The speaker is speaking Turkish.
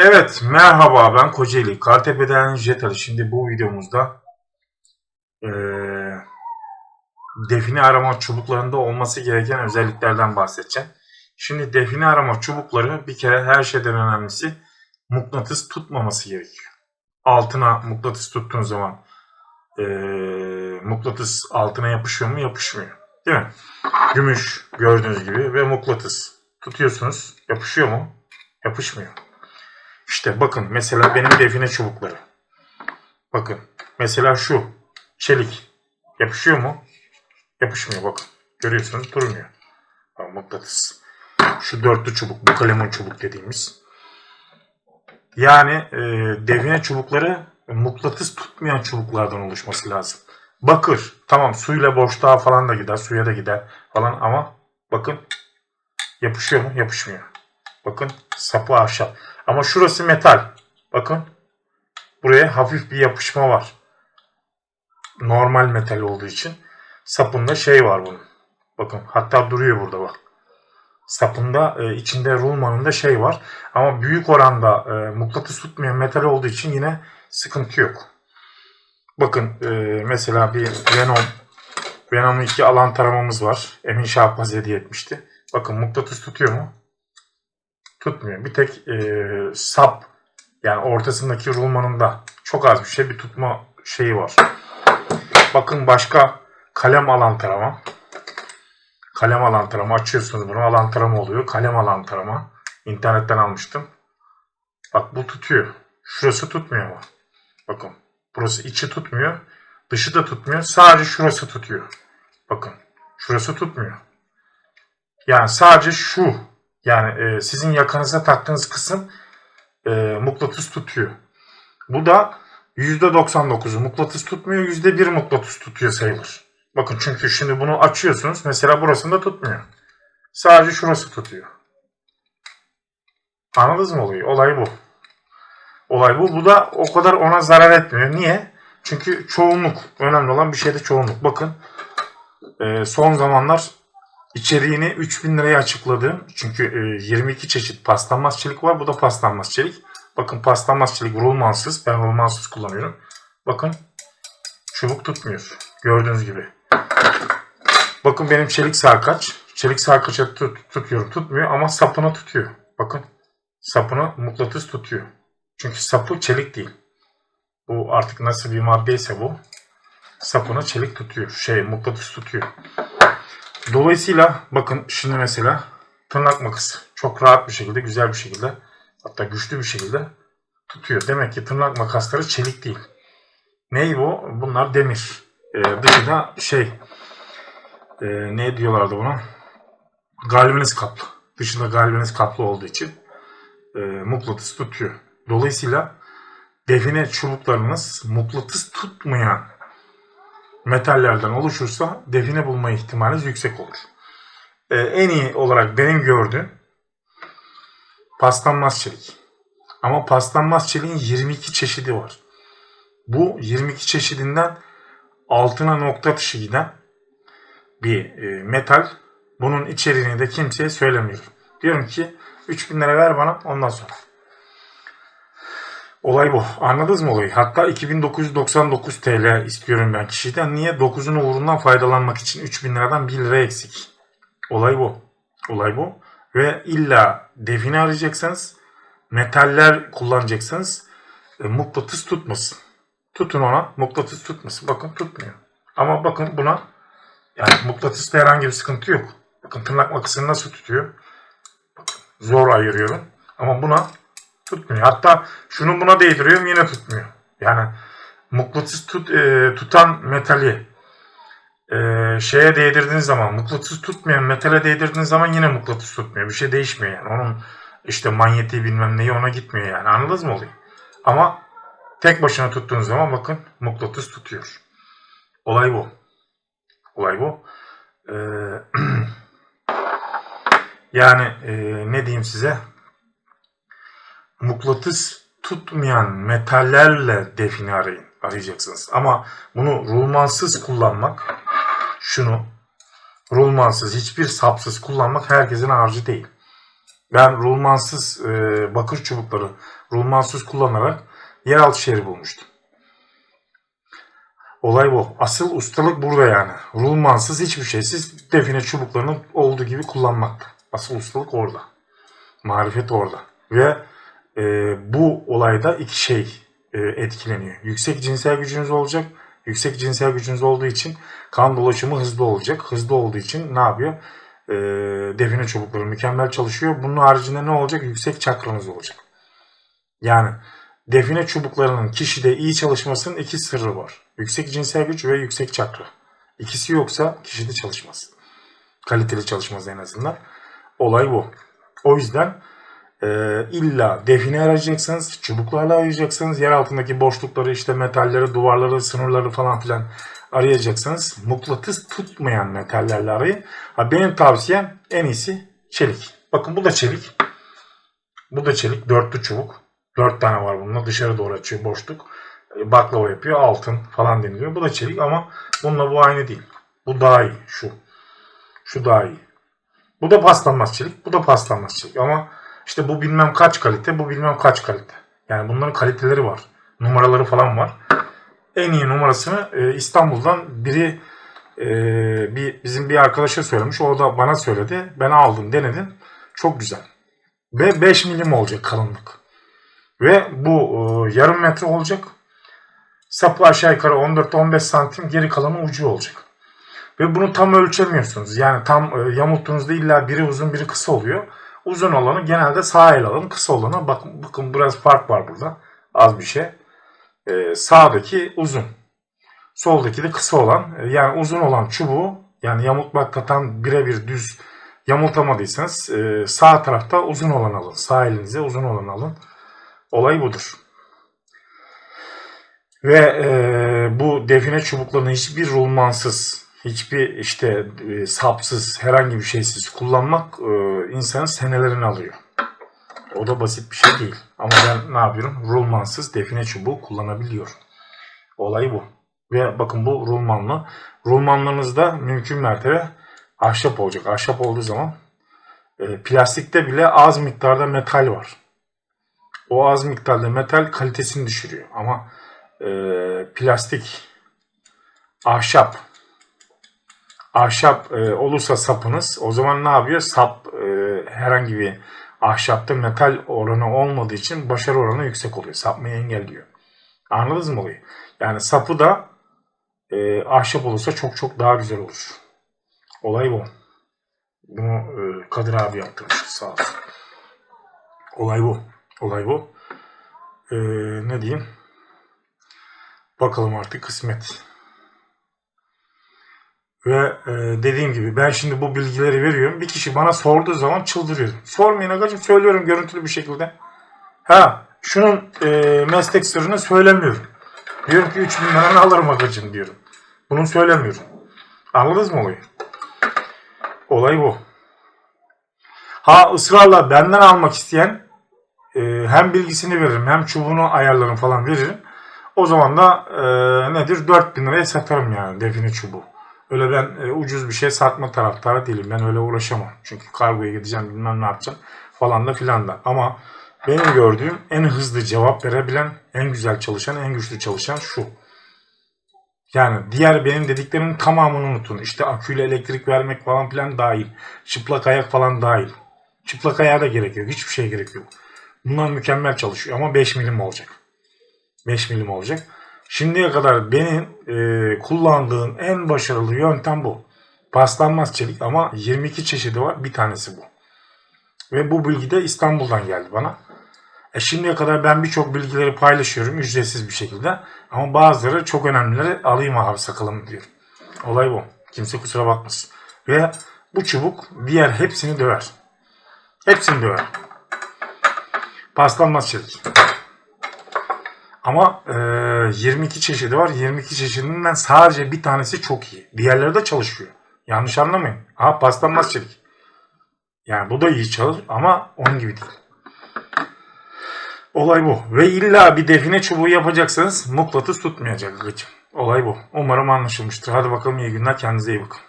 Evet, merhaba ben Kocaeli. Kartepe'den Jet Ali. Şimdi bu videomuzda eee define arama çubuklarında olması gereken özelliklerden bahsedeceğim. Şimdi define arama çubukları bir kere her şeyden önemlisi mıknatıs tutmaması gerekiyor. Altına mıknatıs tuttuğun zaman eee mıknatıs altına yapışıyor mu? Yapışmıyor. Değil mi? Gümüş gördüğünüz gibi ve mıknatıs. Tutuyorsunuz. Yapışıyor mu? Yapışmıyor. İşte bakın mesela benim define çubukları. Bakın mesela şu çelik yapışıyor mu? Yapışmıyor bakın. Görüyorsunuz durmuyor. Mıknatıs. Şu dörtlü çubuk bu kalemun çubuk dediğimiz. Yani e, define çubukları mıknatıs tutmayan çubuklardan oluşması lazım. Bakır tamam suyla boşluğa falan da gider suya da gider falan ama bakın yapışıyor mu? Yapışmıyor. Bakın sapı ahşap. Ama şurası metal. Bakın. Buraya hafif bir yapışma var. Normal metal olduğu için. Sapında şey var bunun. Bakın hatta duruyor burada bak. Sapında e, içinde rulmanında şey var. Ama büyük oranda e, mıknatıs tutmayan metal olduğu için yine sıkıntı yok. Bakın e, mesela bir Venom Venom 2 alan taramamız var. Emin Şahbaz hediye etmişti. Bakın mıknatıs tutuyor mu? Tutmuyor. Bir tek e, sap yani ortasındaki rulmanın da çok az bir şey bir tutma şeyi var. Bakın başka kalem alan tarama. Kalem alan tarama açıyorsunuz bunu alan tarama oluyor. Kalem alan tarama. İnternetten almıştım. Bak bu tutuyor. Şurası tutmuyor ama. Bakın burası içi tutmuyor. Dışı da tutmuyor. Sadece şurası tutuyor. Bakın şurası tutmuyor. Yani sadece şu yani e, sizin yakanıza taktığınız kısım e, mıknatıs tutuyor. Bu da %99'u mıknatıs tutmuyor, %1 mıknatıs tutuyor sayılır. Bakın çünkü şimdi bunu açıyorsunuz. Mesela burasında tutmuyor. Sadece şurası tutuyor. Anladınız mı olayı? Olay bu. Olay bu. Bu da o kadar ona zarar etmiyor. Niye? Çünkü çoğunluk. Önemli olan bir şey de çoğunluk. Bakın e, son zamanlar İçeriğini 3000 liraya açıkladım. Çünkü e, 22 çeşit paslanmaz çelik var. Bu da paslanmaz çelik. Bakın paslanmaz çelik rulmansız. Ben rulmansız kullanıyorum. Bakın çubuk tutmuyor. Gördüğünüz gibi. Bakın benim çelik sarkaç. Çelik sarkaça tut, tutuyorum. Tutmuyor ama sapını tutuyor. Bakın sapını mıknatıs tutuyor. Çünkü sapı çelik değil. Bu artık nasıl bir maddeyse bu. Sapını çelik tutuyor. Şey mıknatıs tutuyor. Dolayısıyla bakın şimdi mesela tırnak makası çok rahat bir şekilde, güzel bir şekilde hatta güçlü bir şekilde tutuyor. Demek ki tırnak makasları çelik değil. Ney bu? Bunlar demir. Ee, dışı da şey e, ne diyorlardı buna? Galvaniz kaplı. Dışında galvaniz kaplı olduğu için e, mıknatıs tutuyor. Dolayısıyla define çubuklarınız mıknatıs tutmayan metallerden oluşursa define bulma ihtimaliniz yüksek olur. Ee, en iyi olarak benim gördüğüm paslanmaz çelik. Ama paslanmaz çeliğin 22 çeşidi var. Bu 22 çeşidinden altına nokta dışı giden bir e, metal. Bunun içeriğini de kimseye söylemiyorum. Diyorum ki 3000 lira ver bana ondan sonra. Olay bu. Anladınız mı olayı? Hatta 2999 TL istiyorum ben kişiden. Niye? 9'un uğrundan faydalanmak için 3000 liradan 1 lira eksik. Olay bu. Olay bu. Ve illa define arayacaksanız, metaller kullanacaksanız e, mıknatıs tutmasın. Tutun ona mıknatıs tutmasın. Bakın tutmuyor. Ama bakın buna yani mıknatısta herhangi bir sıkıntı yok. Bakın tırnak makasını nasıl tutuyor? Bakın, zor ayırıyorum. Ama buna tutmuyor. Hatta şunu buna değdiriyorum yine tutmuyor. Yani mıknatıs tut, e, tutan metali e, şeye değdirdiğiniz zaman mıknatıs tutmayan metale değdirdiğiniz zaman yine mıknatıs tutmuyor. Bir şey değişmiyor yani. Onun işte manyetiği bilmem neyi ona gitmiyor yani. Anladınız mı olayı? Ama tek başına tuttuğunuz zaman bakın mıknatıs tutuyor. Olay bu. Olay bu. Ee, yani e, ne diyeyim size? Mıknatıs tutmayan metallerle define arayın, arayacaksınız. Ama bunu rulmansız kullanmak, şunu rulmansız, hiçbir sapsız kullanmak herkesin harcı değil. Ben rulmansız e, bakır çubukları rulmansız kullanarak yeraltı şehri bulmuştum. Olay bu. Asıl ustalık burada yani. Rulmansız hiçbir şeysiz define çubuklarını olduğu gibi kullanmakta. Asıl ustalık orada. Marifet orada. Ve e, bu olayda iki şey e, etkileniyor. Yüksek cinsel gücünüz olacak. Yüksek cinsel gücünüz olduğu için kan dolaşımı hızlı olacak. Hızlı olduğu için ne yapıyor? E, define çubukları mükemmel çalışıyor. Bunun haricinde ne olacak? Yüksek çakranız olacak. Yani define çubuklarının kişide iyi çalışmasının iki sırrı var. Yüksek cinsel güç ve yüksek çakra. İkisi yoksa kişide çalışmaz. Kaliteli çalışmaz en azından. Olay bu. O yüzden e, illa define arayacaksınız, çubuklarla arayacaksınız, yer altındaki boşlukları işte metalleri, duvarları, sınırları falan filan arayacaksınız. Mıknatıs tutmayan metallerle arayın. Ha, benim tavsiyem en iyisi çelik. Bakın bu da çelik. Bu da çelik. Dörtlü çubuk. Dört tane var bununla. Dışarı doğru açıyor boşluk. E, Baklava yapıyor. Altın falan deniliyor. Bu da çelik ama bununla bu aynı değil. Bu daha iyi. Şu. Şu daha iyi. Bu da paslanmaz çelik. Bu da paslanmaz çelik. Ama işte bu bilmem kaç kalite. Bu bilmem kaç kalite. Yani bunların kaliteleri var. Numaraları falan var. En iyi numarasını e, İstanbul'dan biri e, bir bizim bir arkadaşa söylemiş. O da bana söyledi. Ben aldım denedim. Çok güzel. Ve 5 milim olacak kalınlık. Ve bu e, yarım metre olacak. Sapı aşağı yukarı 14-15 santim geri kalanı ucu olacak. Ve bunu tam ölçemiyorsunuz. Yani tam e, yamulttuğunuzda illa biri uzun biri kısa oluyor. Uzun olanı genelde sağ el alın. Kısa olanı bakın, bakın biraz fark var burada. Az bir şey. E, sağdaki uzun. Soldaki de kısa olan. e, yani uzun olan çubuğu yani yamultmakta tam birebir düz yamultamadıysanız e, sağ tarafta uzun olan alın. Sağ elinize uzun olan alın. Olay budur. Ve e, bu define çubuklarını hiçbir rulmansız, hiçbir işte e, sapsız, herhangi bir şeysiz kullanmak e, insanın senelerini alıyor. O da basit bir şey değil. Ama ben ne yapıyorum? Rulmansız define çubuğu kullanabiliyorum. Olay bu. Ve bakın bu rulmanlı. Rulmanlarınızda mümkün mertebe ahşap olacak. Ahşap olduğu zaman e, plastikte bile az miktarda metal var o az miktarda metal kalitesini düşürüyor. Ama e, plastik, ahşap, ahşap e, olursa sapınız o zaman ne yapıyor? Sap e, herhangi bir ahşapta metal oranı olmadığı için başarı oranı yüksek oluyor. Sapmayı engelliyor. Anladınız mı olayı? Yani sapı da e, ahşap olursa çok çok daha güzel olur. Olay bu. Bunu e, Kadir abi yaptırmış sağ olsun. Olay bu. Olay bu. Ee, ne diyeyim? Bakalım artık kısmet. Ve e, dediğim gibi ben şimdi bu bilgileri veriyorum. Bir kişi bana sorduğu zaman çıldırıyorum. Sormayın agacım söylüyorum görüntülü bir şekilde. Ha şunun e, meslek sırrını söylemiyorum. Diyorum ki 3000 liranı alırım agacım diyorum. Bunu söylemiyorum. Anladınız mı olayı? Olay bu. Ha ısrarla benden almak isteyen e, hem bilgisini veririm hem çubuğunu ayarlarım falan veririm. O zaman da e, nedir 4000 liraya satarım yani define çubuğu. Öyle ben e, ucuz bir şey satma taraftarı değilim. Ben öyle uğraşamam. Çünkü kargoya gideceğim bilmem ne yapacağım falan da filan da. Ama benim gördüğüm en hızlı cevap verebilen, en güzel çalışan, en güçlü çalışan şu. Yani diğer benim dediklerimin tamamını unutun. İşte aküyle elektrik vermek falan filan dahil. Çıplak ayak falan dahil. Çıplak ayağa da gerek yok. Hiçbir şey gerek yok. Bunlar mükemmel çalışıyor ama 5 milim olacak. 5 milim olacak. Şimdiye kadar benim e, kullandığım en başarılı yöntem bu. Paslanmaz çelik ama 22 çeşidi var. Bir tanesi bu. Ve bu bilgi de İstanbul'dan geldi bana. E şimdiye kadar ben birçok bilgileri paylaşıyorum ücretsiz bir şekilde. Ama bazıları çok önemlileri alayım abi sakalım diyor. Olay bu. Kimse kusura bakmasın. Ve bu çubuk diğer hepsini döver. Hepsini döver. Paslanmaz çelik. Ama e, 22 çeşidi var. 22 çeşidinden sadece bir tanesi çok iyi. Diğerleri de çalışıyor. Yanlış anlamayın. Ha paslanmaz çelik. Yani bu da iyi çalışır ama onun gibi değil. Olay bu. Ve illa bir define çubuğu yapacaksanız mıknatıs tutmayacak gıcım. Olay bu. Umarım anlaşılmıştır. Hadi bakalım iyi günler. Kendinize iyi bakın.